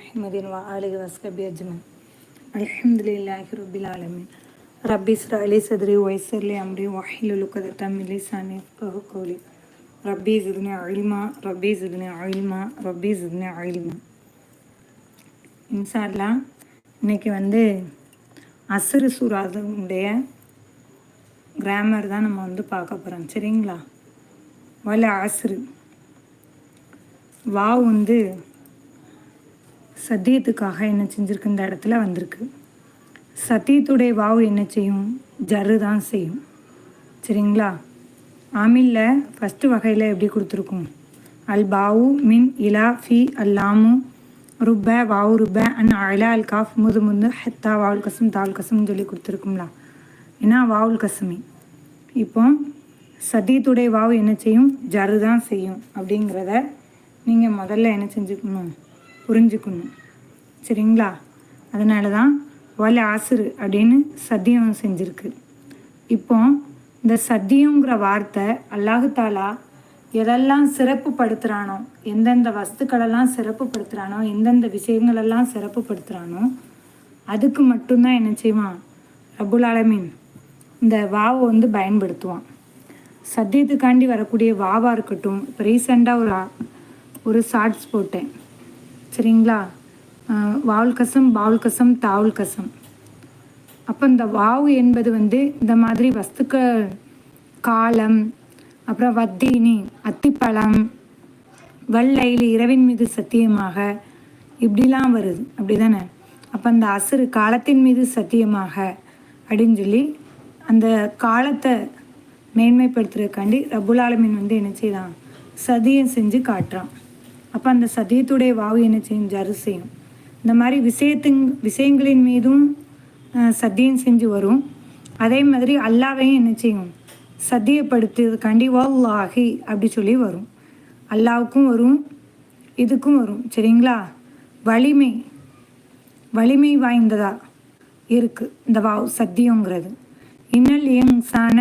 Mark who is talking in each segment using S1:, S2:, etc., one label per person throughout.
S1: முஹம்மதின் வா அலிஹி வஸ்கபி அஜ்மன் அலமதுல்லாஹி ரபில் ஆலமின் ரப்பி இஸ்ராலி சதுரி ஒய்சர்லி அம்ரி வாஹில் லுக்கதத்தம் இலிசானி கோலி ரப்பி ஜித்னி அழிமா ரப்பி ஜித்னி அழிமா ரப்பி ஜித்னி வந்து அசுறு சூறாதனுடைய கிராமர் தான் நம்ம வந்து பார்க்க போகிறோம் சரிங்களா வல அசுறு வா வந்து சத்தியத்துக்காக என்ன செஞ்சுருக்கு இந்த இடத்துல வந்திருக்கு. சத்தியத்துடைய வாவு என்ன செய்யும்? ஜரு தான் செய்யும். சரிங்களா? ஆமில்ல ஃபஸ்ட்டு வகையில் எப்படி கொடுத்துருக்கோம்? அல் பாவு மின் இலா ஃபி அல்லாமு ருப்ப வாவு ருப்ப அண்ட் அழா அல் காஃப் முது முந்து ஹெத்தா வாவுல் கசம் தாவுல் கசம்னு சொல்லி கொடுத்துருக்கோம்லா. ஏன்னா வாவுல் கசமி இப்போ சத்தியத்துடைய வாவு என்ன செய்யும்? ஜரு தான் செய்யும். அப்படிங்கிறத நீங்கள் முதல்ல என்ன செஞ்சுக்கணும்? புரிஞ்சுக்கணும். சரிங்களா? அதனால தான் வல ஆசுரு அப்படின்னு சத்தியம் செஞ்சுருக்கு. இப்போ இந்த சத்தியங்கிற வார்த்தை அல்லாஹுத்தாலா எதெல்லாம் சிறப்புப்படுத்துகிறானோ எந்தெந்த வஸ்துக்களெல்லாம் சிறப்புப்படுத்துகிறானோ எந்தெந்த விஷயங்களெல்லாம் சிறப்புப்படுத்துகிறானோ அதுக்கு மட்டும்தான் என்ன செய்வான்? ரபுல் ஆலமீன் இந்த வாவை வந்து பயன்படுத்துவான். சத்தியத்துக்காண்டி வரக்கூடிய வாவாக இருக்கட்டும் இப்போ ரீசெண்டாக ஒரு ஒரு ஷார்ட்ஸ் போட்டேன். சரிங்களா? வாவுல் கசம் பாவுல் கசம் தாவுல் கசம். அப்போ இந்த வாவு என்பது வந்து இந்த மாதிரி வஸ்துக்கள் காலம் அப்புறம் வத்தீனி அத்திப்பழம் வல்லைலி இரவின் மீது சத்தியமாக இப்படிலாம் வருது. அப்படி தானே அப்போ அந்த அசுறு காலத்தின் மீது சத்தியமாக அப்படின்னு சொல்லி அந்த காலத்தை மேன்மைப்படுத்துறதுக்காண்டி ரபுல் ஆலமின் வந்து என்ன செய்தான்? சதியம் செஞ்சு காட்டுறான். அப்போ அந்த சத்தியத்துடைய வாவு என்ன செய்யும்? ஜரு செய்யும். இந்த மாதிரி விஷயத்துங் விஷயங்களின் மீதும் சத்தியம் செஞ்சு வரும். அதே மாதிரி அல்லாவையும் என்ன செய்யும்? சத்தியப்படுத்துறதுக்காண்டி வல்லாஹி அப்படி சொல்லி வரும். அல்லாவுக்கும் வரும் இதுக்கும் வரும். சரிங்களா? வலிமை வலிமை வாய்ந்ததா இருக்குது இந்த வாவ் சத்தியங்கிறது. இன்னல் இன்சான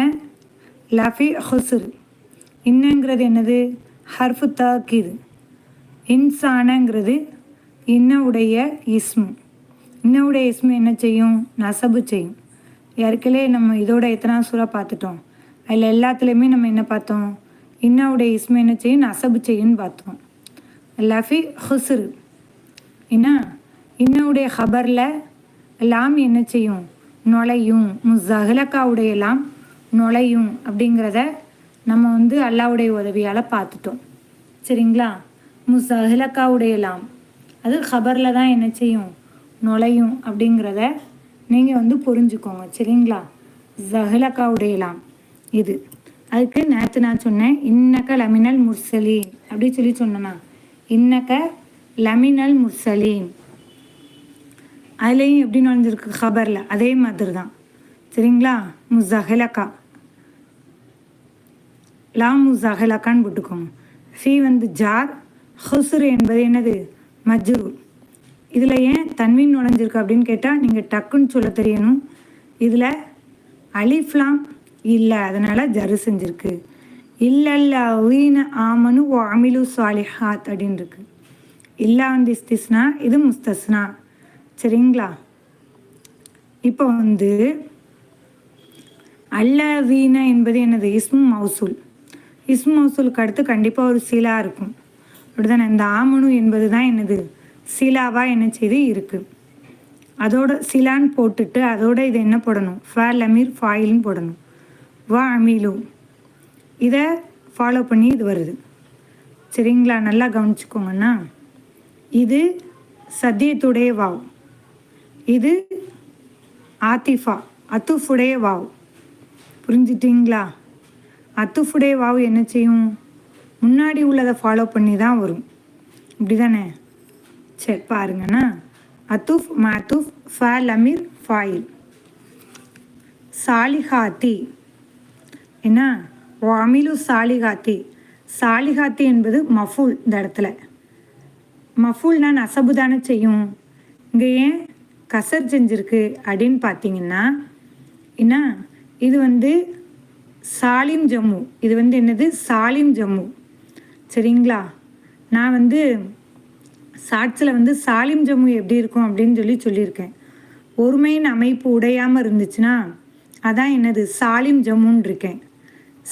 S1: லஃபி ஹுசுர் இன்னங்கிறது என்னது? ஹர்ஃபு தாக்கிது. இன்சானங்கிறது இன்னவுடைய இஸ்மு. இன்னவுடைய இஸ்மு என்ன செய்யும்? நசபு செய்யும். ஏற்கனவே நம்ம இதோட எத்தனை சூறா பார்த்துட்டோம். அதில் எல்லாத்துலேயுமே நம்ம என்ன பார்த்தோம்? இன்னவுடைய இஸ்மு என்ன செய்யும்? நசபு செய்யும்னு பார்த்தோம். லஃபி ஹுசுரு என்ன? இன்னவுடைய ஹபரில் லாம் என்ன செய்யும்? நுழையும். முசஹலக்காவுடைய லாம் நுழையும் அப்படிங்கிறத நம்ம வந்து அல்லாவுடைய உதவியால் பார்த்துட்டோம். சரிங்களா? முசஹலக்காவுடைய உடையலாம் அது ஹபரில் தான் என்ன செய்யும்? நுழையும் அப்படிங்கிறத நீங்கள் வந்து புரிஞ்சுக்கோங்க. சரிங்களா? ஜஹலக்காவுடைய உடையலாம் இது. அதுக்கு நேற்று நான் சொன்னேன் இன்னக்க லமினல் முர்சலீன். அப்படி சொல்லி சொன்னேன்னா இன்னக்க லமினல் முர்சலீன். அதுலேயும் எப்படி நுழைஞ்சிருக்கு ஹபரில் அதே மாதிரி தான் சரிங்களா? முசஹலக்கா. லா முசஹலக்கான்னு போட்டுக்கோங்க. ஃபீ வந்து ஜார் ஹுசுர் என்பது என்னது? மஜ்ரூர் இதில் ஏன் தன்மீன் நுழைஞ்சிருக்கு அப்படின்னு கேட்டால் நீங்கள் டக்குன்னு சொல்ல தெரியணும். இதில் அலிஃப்லாம் இல்லை அதனால் ஜரு செஞ்சுருக்கு. இல்லல்ல உயின ஆமனு ஓ அமிலு சாலிஹாத் அப்படின்னு இருக்கு இல்லா வந்து இஸ்திஸ்னா இது முஸ்தஸ்னா. சரிங்களா? இப்போ வந்து அல்ல வீண என்பது என்னது? இஸ்மு மவுசூல் இஸ்மு மவுசூலுக்கு அடுத்து கண்டிப்பாக ஒரு சீலாக இருக்கும். அப்படிதானே? இந்த ஆமணு என்பது தான் என்னது? சிலாவாக என்ன செய்து இருக்குது அதோட சிலான்னு போட்டுட்டு அதோட இது என்ன போடணும்? ஃபேல் அமீர் ஃபாயில்னு போடணும். வா அமீலு. இதை ஃபாலோ பண்ணி இது வருது. சரிங்களா? நல்லா கவனிச்சுக்கோங்கண்ணா இது சத்தியத்துடைய வாவ். இது ஆத்திஃபா அத்துஃபுடைய வாவ். புரிஞ்சிட்டிங்களா? அத்துஃபுடைய வாவ் என்ன செய்யும்? முன்னாடி உள்ளதை ஃபாலோ பண்ணி தான் வரும். இப்படி தானே சரி பாருங்கண்ணா. அத்துஃப் மாத்துஃப் ஃபா லமீர் ஃபாயில். சாலிஹாத்தி. என்ன? அமிலு சாலிகாத்தி சாலிகாத்தி என்பது மஃபூல் இந்த இடத்துல. மஃபூல்னா நசபு தானே செய்யும். இங்கே ஏன் கசர் செஞ்சிருக்கு அப்படின்னு பார்த்தீங்கன்னா என்ன? இது வந்து சாலிம் ஜம்மு. இது வந்து என்னது? சாலிம் ஜம்மு. சரிங்களா? நான் வந்து சாட்சில் வந்து சாலிம் ஜம்மு எப்படி இருக்கும் அப்படின்னு சொல்லி சொல்லியிருக்கேன். ஒருமையின் அமைப்பு உடையாமல் இருந்துச்சுன்னா அதான் என்னது? சாலிம் ஜம்முன்னு இருக்கேன்.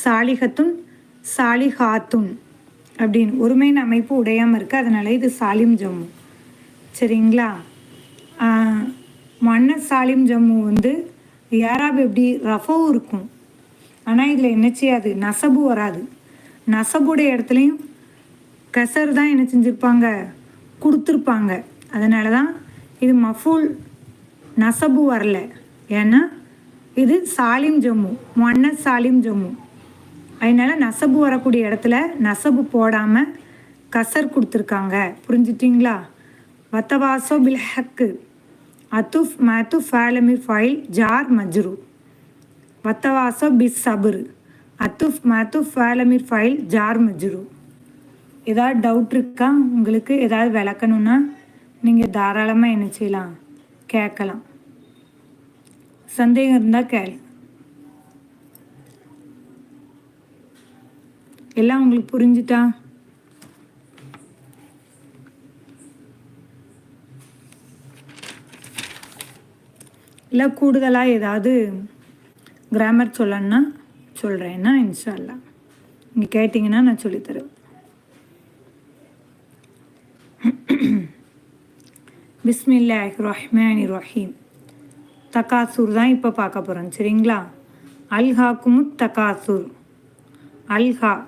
S1: சாலிகத்துன் சாலிஹாத்துன் அப்படின்னு. ஒருமையின் அமைப்பு உடையாமல் இருக்குது அதனால இது சாலிம் ஜம்மு. சரிங்களா? மன்ன சாலிம் ஜம்மு வந்து யாராப் எப்படி ரஃபவும் இருக்கும். ஆனால் இதில் என்ன செய்யாது? நசபு வராது. நசபுடைய இடத்துலையும் கசர் தான் என்ன செஞ்சுருப்பாங்க? கொடுத்துருப்பாங்க. அதனால தான் இது மஃபூல் நசபு வரல. ஏன்னா இது சாலிம் ஜம்மு மொன்ன சாலிம் ஜம்மு. அதனால நசபு வரக்கூடிய இடத்துல நசபு போடாமல் கசர் கொடுத்துருக்காங்க. புரிஞ்சிட்டிங்களா? வத்தவாசோ பில் ஹக்கு. அத்துஃப் மத்து ஃபேலமி ஃபைல் ஜார் மஜ்ரு. வத்தவாசோ பிஸ் சபுரு. அத்துஃப் மத்து ஃபாலமிர் ஃபைல் ஜார் மஜ்ரு. ஏதாவது டவுட் இருக்கா? உங்களுக்கு ஏதாவது விளக்கணும்னா நீங்கள் தாராளமாக என்ன செய்யலாம்? கேட்கலாம். சந்தேகம் இருந்தால் கேள். எல்லாம் உங்களுக்கு புரிஞ்சுட்டா? இல்லை கூடுதலாக ஏதாவது கிராமர் சொல்லணுன்னா சொல்கிறேன்னா இன்ஷால்லா நீங்கள் கேட்டிங்கன்னா நான் சொல்லித்தருவேன் பிஸ்மில்லாஹ் ரஹ்மான் ரஹீம். தகாசூர் தான் இப்போ பார்க்க போகிறோம் சரிங்களா? அல்ஹா குமுத் தகாசூர். அல்ஹா.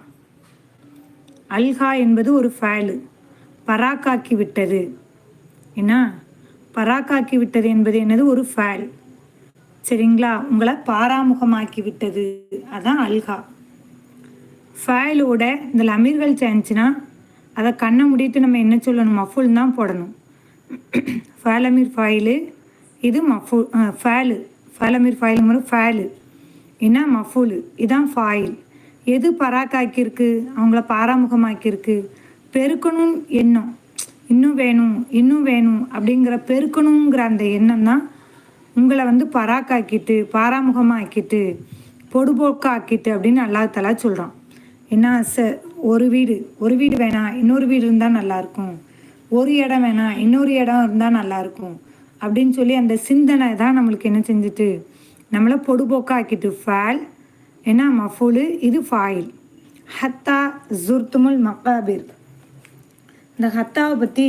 S1: அல்ஹா என்பது ஒரு ஃபேலு. பராக்காக்கி விட்டது. என்ன? பராக்காக்கி விட்டது என்பது என்னது? ஒரு ஃபேல். சரிங்களா? உங்களை பாராமுகமாக்கி விட்டது அதான் அல்கா. ஃபேலோட இந்த லமீர்கள் சேர்ந்துச்சுன்னா அதை கண்ணை முடிட்டு நம்ம என்ன சொல்லணும்? மஃபுல் தான் போடணும். ஃபேலமீர் ஃபைலு இது மஃபூ ஃபேலு. ஃபேலமீர் ஃபைலுங்கிற ஃபேலு. என்ன? மஃபூலு. இதான் ஃபாயில் எது பராக்காக்கியிருக்கு? அவங்கள பாராமுகமாக்கியிருக்கு. பெருக்கணும் எண்ணம். இன்னும் வேணும் இன்னும் வேணும் அப்படிங்கிற பெருக்கணுங்கிற அந்த எண்ணம் தான் உங்களை வந்து பராக்காக்கிட்டு பாராமுகமாக்கிட்டு பொடுபோக்காக்கிட்டு அப்படின்னு அல்லா தலா சொல்கிறான் என்ன ச ஒரு வீடு. ஒரு வீடு வேணாம் இன்னொரு வீடு இருந்தால் நல்லாயிருக்கும் ஒரு இடம் வேணாம் இன்னொரு இடம் இருந்தால் நல்லாயிருக்கும் அப்படின்னு சொல்லி அந்த சிந்தனை தான் நம்மளுக்கு என்ன செஞ்சுட்டு நம்மளை பொடுபோக்காக்கிட்டு. ஃபேல் என்ன? மஃபூலு இது ஃபாயில். ஹத்தா ஜுர்துமுல் மக்காபிர் இந்த ஹத்தாவை பற்றி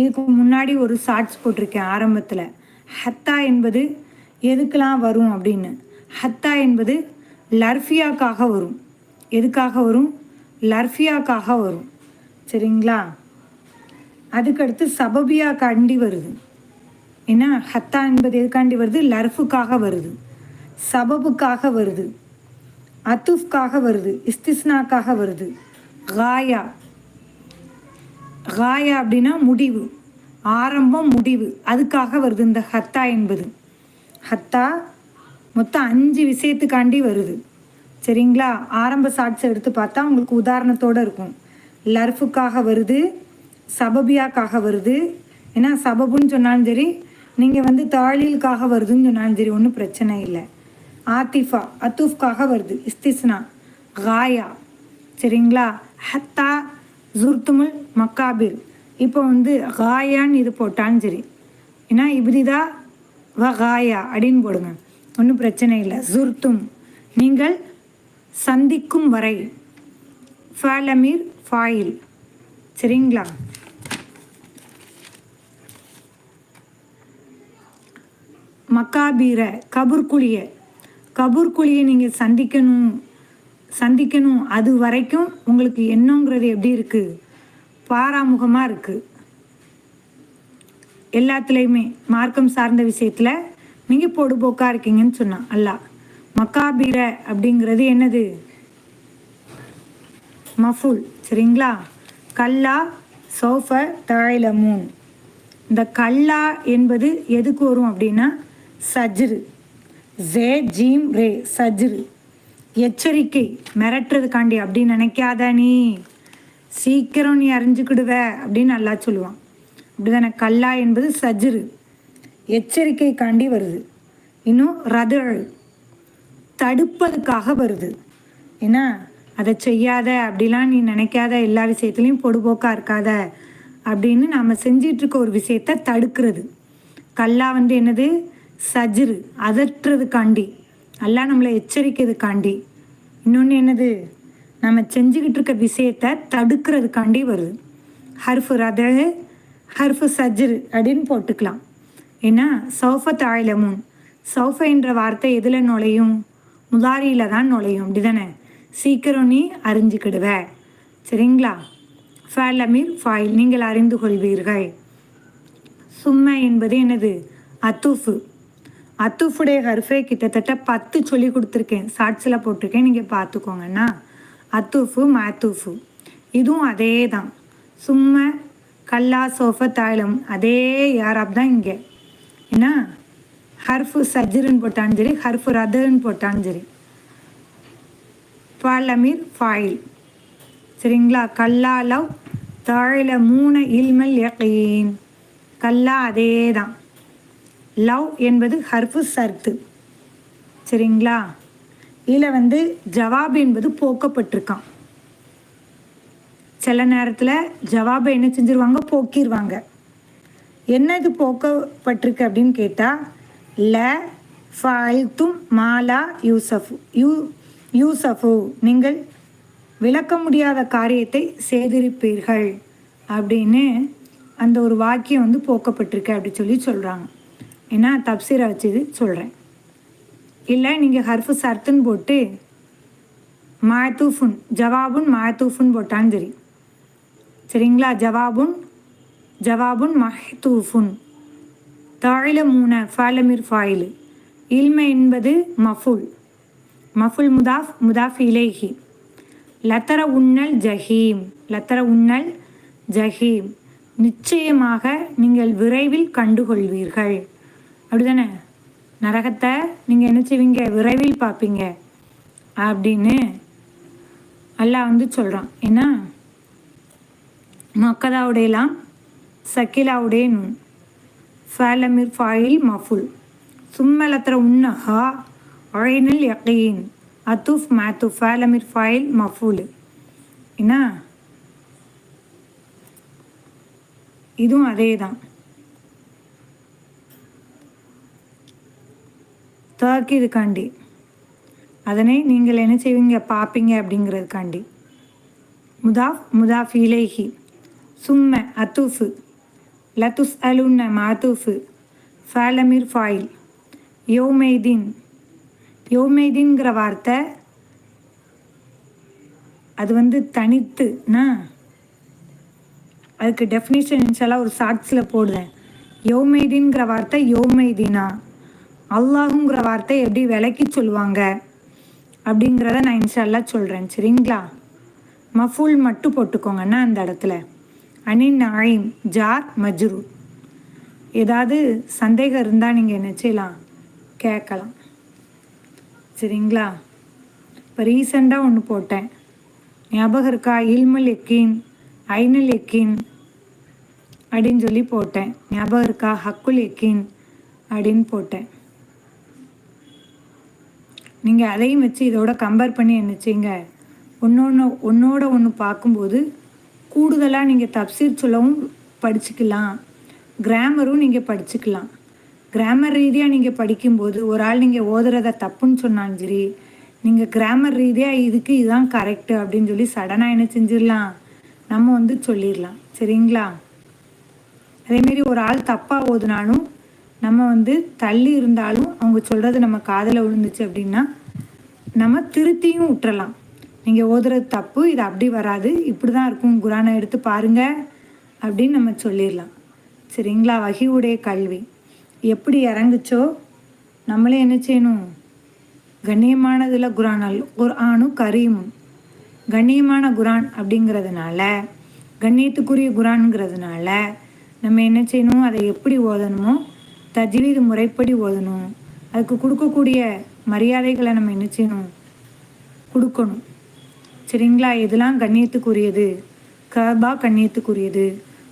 S1: இதுக்கு முன்னாடி ஒரு ஷார்ட்ஸ் போட்டிருக்கேன் ஆரம்பத்தில். ஹத்தா என்பது எதுக்கெலாம் வரும் அப்படின்னு? ஹத்தா என்பது லர்ஃபியாக்காக வரும். எதுக்காக வரும்? லர்ஃபியாக்காக வரும். சரிங்களா? அதுக்கடுத்து சபபியா காண்டி வருது. ஏன்னா ஹத்தா என்பது எதுக்காண்டி வருது? லர்ஃபுக்காக வருது. சபபுக்காக வருது. அத்துஃப்காக வருது. இஸ்திஸ்னாக்காக வருது. காயா. காயா அப்படின்னா முடிவு. ஆரம்பம் முடிவு. அதுக்காக வருது இந்த ஹத்தா என்பது. ஹத்தா மொத்தம் அஞ்சு விஷயத்துக்காண்டி வருது. சரிங்களா? ஆரம்ப சாட்சை எடுத்து பார்த்தா உங்களுக்கு உதாரணத்தோடு இருக்கும். லர்ஃபுக்காக வருது சபபியாக்காக வருது. ஏன்னா சபபுன்னு சொன்னாலும் சரி நீங்கள் வந்து தாழிலுக்காக வருதுன்னு சொன்னாலும் சரி ஒன்றும் பிரச்சனை இல்லை. ஆத்திஃபா அத்தூஃப்காக வருது. இஸ்திஸ்னா காயா. சரிங்களா? ஹத்தா ஜுர்துமுல் மக்காபில் இப்போ வந்து காயான்னு இது போட்டாலும் சரி. ஏன்னா இப்படிதா வ காயா அப்படின்னு போடுங்க. ஒன்றும் பிரச்சனை இல்லை. சுர்த்தும் நீங்கள் சந்திக்கும் வரை ஃபேலமீர் ஃபாயில். சரிங்களா? மக்காபீரை கபூர்குழிய கபூர்குழியை நீங்கள் சந்திக்கணும். சந்திக்கணும். அது வரைக்கும் உங்களுக்கு என்னங்கிறது எப்படி இருக்குது பாராமுகமாக இருக்குது எல்லாத்துலேயுமே மார்க்கம் சார்ந்த விஷயத்தில் நீங்கள் பொடுபோக்காக இருக்கீங்கன்னு சொன்னான் அல்லா மக்காபீர அப்படிங்கிறது என்னது? மஃபுல். சரிங்களா? கல்லா சோஃப தாயிலமூன். இந்த கல்லா என்பது எதுக்கு வரும் அப்படின்னா சஜ்ரு. ஜே ஜீம் ரே சஜ்ரு. எச்சரிக்கை. மிரட்டுறதுக்காண்டி அப்படின்னு நினைக்காத நீ. சீக்கிரம் நீ அறிஞ்சுக்கிடுவ அப்படின்னு நல்லா சொல்லுவான். அப்படிதானே? கல்லா என்பது சஜ்ரு. எச்சரிக்கைக்காண்டி வருது. இன்னும் ரதழ் தடுப்பதுக்காக வருது. ஏன்னா அதை செய்யாத அப்படிலாம் நீ நினைக்காத எல்லா விஷயத்துலையும் பொடுபோக்காக இருக்காத அப்படின்னு நாம் செஞ்சிட்ருக்க ஒரு விஷயத்த தடுக்கிறது. கல்லா வந்து என்னது? சஜ்ரு. அதட்டுறதுக்காண்டி அல்லா நம்மளை எச்சரிக்கிறதுக்காண்டி. இன்னொன்று என்னது? நம்ம செஞ்சுக்கிட்டு இருக்க விஷயத்த தடுக்கிறதுக்காண்டி வருது. ஹர்ஃபு ரத ஹர்ஃபு சஜ்ரு அப்படின்னு போட்டுக்கலாம். ஏன்னா சௌஃப தாயிலமுன் சௌஃப என்ற வார்த்தை எதில் நுழையும்? முதாரியில் தான் நுழையும். அப்படிதானே? சீக்கிரம் நீ அறிஞ்சிக்கிடுவ. சரிங்களா? ஃபேலமீர் ஃபாயில் நீங்கள் அறிந்து கொள்வீர்கள். சும்ம என்பது என்னது? அத்துஃபு. அத்துஃபுடைய ஹர்ஃபே கிட்டத்தட்ட பத்து சொல்லி கொடுத்துருக்கேன். ஷார்ட்ஸில் போட்டிருக்கேன். நீங்கள் பார்த்துக்கோங்கண்ணா. அத்துஃபு மாத்துஃபு இதுவும் அதே தான் சும்ம கல்லா சோஃப தாயிலம். அதே யாராப் தான் இங்கே. என்ன? ஹர்ஃபு சஜ்ருன்னு போட்டாலும் சரி ஹர்ஃபு ரதுன்னு போட்டாலும் சரி. பாலமீர் ஃபாயில். சரிங்களா? கல்லா லவ் தாழில மூணு இல்மல் யகீன். கல்லா அதே தான் லவ் என்பது ஹர்ஃபு சர்த்து. சரிங்களா? இதில் வந்து ஜவாப் என்பது போக்கப்பட்டிருக்கான் சில நேரத்தில் ஜவாபை என்ன செஞ்சிருவாங்க? போக்கிடுவாங்க என்ன இது போக்கப்பட்டிருக்கு அப்படின்னு கேட்டால் ல ஃபால்தும் மாலா யூசஃபு யூ யூசஃபு. நீங்கள் விளக்க முடியாத காரியத்தை செய்திருப்பீர்கள் அப்படின்னு அந்த ஒரு வாக்கியம் வந்து போக்கப்பட்டிருக்கு அப்படி சொல்லி சொல்கிறாங்க ஏன்னா தப்சீரை வச்சு சொல்கிறேன் இல்லை நீங்கள் ஹர்ஃபு சர்த்துன்னு போட்டு மாயத்தூஃபுன் ஜவாபுன் மாயத்தூஃபுன் போட்டான்னு சரி. சரிங்களா? ஜவாபுன் ஜவாபுன் மஹ்தூஃபுன் தாழில மூன ஃபாலமிர் ஃபாயிலு. இல்ம என்பது மஃபுல். மஃபுல் முதாஃப் முதாஃப் இலேஹி. லத்தர உன்னல் ஜஹீம். லத்தர உன்னல் ஜஹீம். நிச்சயமாக நீங்கள் விரைவில் கண்டுகொள்வீர்கள். அப்படிதானே? நரகத்தை நீங்கள் என்ன செய்வீங்க? விரைவில் பார்ப்பீங்க. அப்படின்னு அல்லாஹ் வந்து சொல்கிறான் ஏன்னா மக்கதாவுடையலாம் சக்கிலாவுடைய நூன் ஃபேலமிர் ஃபாயில் மஃபுல். சும்மலத்திர உன்னஹா அழைனல் யகீன். அத்துஃப் மேத்து ஃபேலமிர் ஃபாயில் மஃபுல். என்ன? இதுவும் அதே தான் தாக்கிதுக்காண்டி அதனை நீங்கள் என்ன செய்வீங்க? பார்ப்பீங்க அப்படிங்கிறதுக்காண்டி. முதாஃப் முதாஃப் இலேஹி சும்ம அத்துஃபு. லத்துஸ் அலுன்ன மாத்துஃபு. ஃபேலமிர் ஃபாயில். யோமெய்தீன் யோமெய்தீன்கிற வார்த்தை அது வந்து தனித்துனா அதுக்கு டெஃபினிஷன் இன்ஷால்லாம் ஒரு ஷார்ட்ஸில் போடுவேன் யோமெய்தீன்கிற வார்த்தை யோமெய்தீனா அல்லாஹுங்கிற வார்த்தை எப்படி விளக்கி சொல்லுவாங்க அப்படிங்கிறத நான் இன்ஷால்லா சொல்கிறேன் சரிங்களா? மஃபூல் மட்டும் போட்டுக்கோங்கண்ணா அந்த இடத்துல. அனின் நாயிம் ஜார் மஜ்ரு. ஏதாவது சந்தேகம் இருந்தால் நீங்கள் என்ன செய்யலாம்? கேட்கலாம். சரிங்களா? இப்போ ரீசெண்டாக ஒன்று போட்டேன். ஞாபகம் இருக்கா? இல்மல் எக்கீன் ஐனல் எக்கீன் அப்படின்னு சொல்லி போட்டேன். ஞாபகம் இருக்கா? ஹக்குல் எக்கீன் அப்படின்னு போட்டேன். நீங்கள் அதையும் வச்சு இதோட கம்பேர் பண்ணி என்ன செய்யுங்க? ஒன்று ஒன்றோட ஒன்று பார்க்கும்போது கூடுதலாக நீங்கள் தப்சீர் சொல்லவும் படிச்சுக்கலாம். கிராமரும் நீங்கள் படிச்சுக்கலாம். கிராமர் ரீதியாக நீங்கள் படிக்கும்போது ஒரு ஆள் நீங்கள் ஓதுறத தப்புன்னு சொன்னாலும் சரி நீங்கள் கிராமர் ரீதியாக இதுக்கு இதுதான் கரெக்டு அப்படின்னு சொல்லி சடனாக என்ன செஞ்சிடலாம்? நம்ம வந்து சொல்லிடலாம். சரிங்களா? அதேமாரி ஒரு ஆள் தப்பாக ஓதுனாலும் நம்ம வந்து தள்ளி இருந்தாலும் அவங்க சொல்கிறது நம்ம காதில் விழுந்துச்சு அப்படின்னா நம்ம திருத்தியும் விட்டுறலாம். நீங்கள் ஓதுறது தப்பு இது அப்படி வராது இப்படி தான் இருக்கும் குரானை எடுத்து பாருங்கள் அப்படின்னு நம்ம சொல்லிடலாம். சரிங்களா? வகிவுடைய கல்வி. எப்படி இறங்குச்சோ நம்மளே என்ன செய்யணும்? கண்ணியமானதில் குரானால் ஒரு ஆணும் கரீமும். கண்ணியமான குரான் அப்படிங்கிறதுனால கண்ணியத்துக்குரிய குரான்ங்கிறதுனால நம்ம என்ன செய்யணும்? அதை எப்படி ஓதணுமோ தஜ்வீது முறைப்படி ஓதணும். அதுக்கு கொடுக்கக்கூடிய மரியாதைகளை நம்ம என்ன செய்யணும்? கொடுக்கணும். சரிங்களா? இதெல்லாம் கண்ணியத்துக்குரியது. கபா கண்ணியத்துக்குரியது.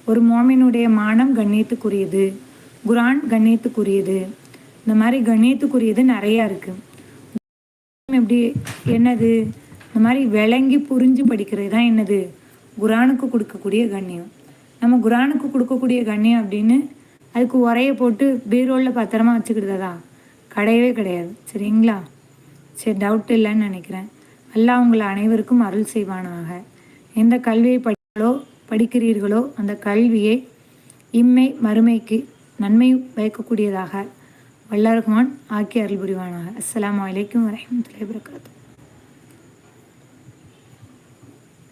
S1: ஒரு மோமினுடைய மானம் கண்ணியத்துக்குரியது. குரான் கண்ணியத்துக்குரியது. இந்த மாதிரி கண்ணியத்துக்குரியது நிறையா இருக்குது எப்படி என்னது? இந்த மாதிரி விளங்கி புரிஞ்சு படிக்கிறது தான் என்னது? குரானுக்கு கொடுக்கக்கூடிய கண்ணியம். நம்ம குரானுக்கு கொடுக்கக்கூடிய கண்ணியம் அப்படின்னு அதுக்கு உரையை போட்டு பீரோலில் பத்திரமா வச்சுக்கிட்டதா? கிடையவே கிடையாது. சரிங்களா? சரி டவுட் இல்லைன்னு நினைக்கிறேன். அல்லாஹ் உங்களை அனைவருக்கும் அருள் செய்வானாக. எந்த கல்வியை படிக்கிறோ படிக்கிறீர்களோ அந்த கல்வியை இம்மை மறுமைக்கு நன்மை பயக்கக்கூடியதாக வல்லரகுமான் ஆக்கி அருள் புரிவானாக. அஸ்லாம் அலைக்கும் வரஹ்மத்துல்லாஹி வபரகாத்துஹு.